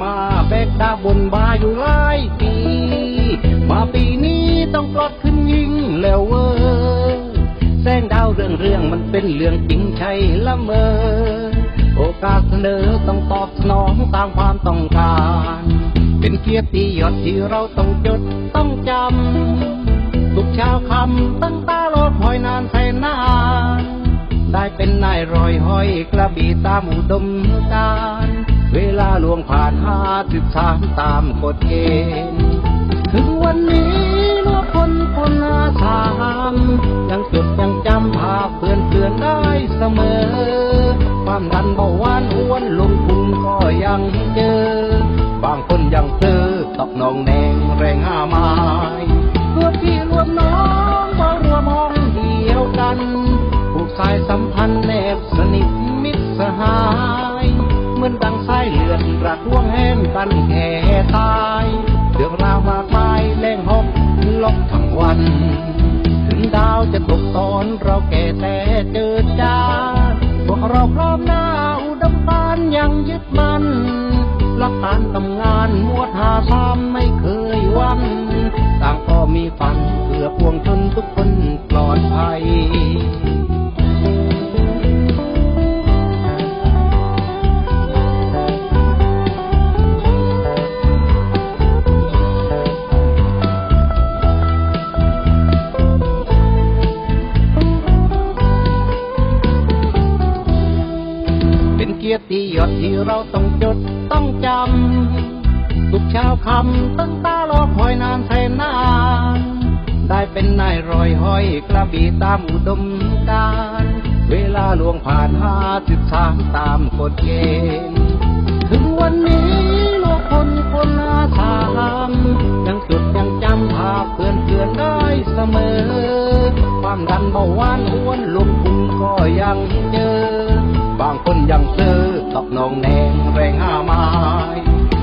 มาเบกดาบนบาอยู่หลายปี มาปีนี้ต้องปลดขึ้นยิงแล้วเวอแสงดาวเรื่องเรื่องมันเป็นเรื่องจริงใช่ละเมอ โอกาสเสนอต้องตอบสนองตามความต้องการ เป็นเกียรติยศที่เราต้องจดต้องจำทุกเช้าคำตั้งตาโลดหอยนานแสนนานได้เป็นนายรอยห้อยกระบี่ตามอุดมการ วงผ่านห้าสิบสามตามกฎเกณฑ์ ถึงวันนี้เมื่อคนคนอาสามยังจดยังจำภาพเพื่อนเพื่อนได้เสมอ ความดันเบาหวานอ้วนลงพุงก็ยังเจอ บางคนยังเจอตอกนองแดงแรงห้ามา องทั้งวัน ถึงดาวจะตกตอนเราแก่แต่เจอจ้าพวกเราพร้อมหน้าอุดมการยังยึดมันหลักฐานทำงานมวดหาซ้ำไม่ กียรติยศที่เราต้องจดต้องจำทุกเช้าคำตั้งตารอคอยนานแสนนาน ได้เป็นนายรอยห้อยกระบี่ตามอุดมการ เวลาล่วงผ่านห้าสิบสามตามกฎเกณฑ์ถึงวันนี้โลกคนคนอาสามยังจดยังจำภาพเพื่อนเพื่อนได้เสมอ ความดันเบาหวานอ้วนลมพุงก็ยังเจอบางคนยังเจอ ตอกน้องแดงแรงห้าไม้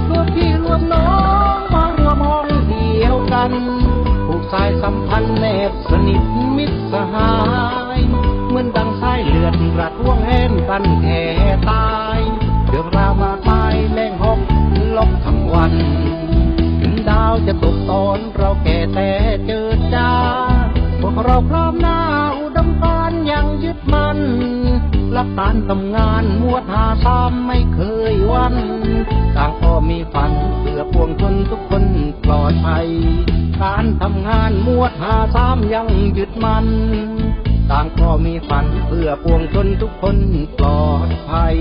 รวมพี่รวมน้องมารวมห้องเดียวกันผูกสายสัมพันธ์แนบสนิทมิตรสหาย เหมือนดังสายเลือดรัดว่วงแหนกันแค่ตายเรื่องราวมากมายแรงหกลบทั้งวัน ถึงดาวจะตกตอนเราแก่แต่เจอจ้าพวกเราพร้อมหน้าักการทำงานมวดหาซ้ำไม่เคยวันต่างก็มีฝันเพื่อพวงชนทุกคนปลอดภัย การทำงานมวดหาซ้ำยังยึดมันต่างก็มีฝันเพื่อปวงชนทุกคนปลอดภัย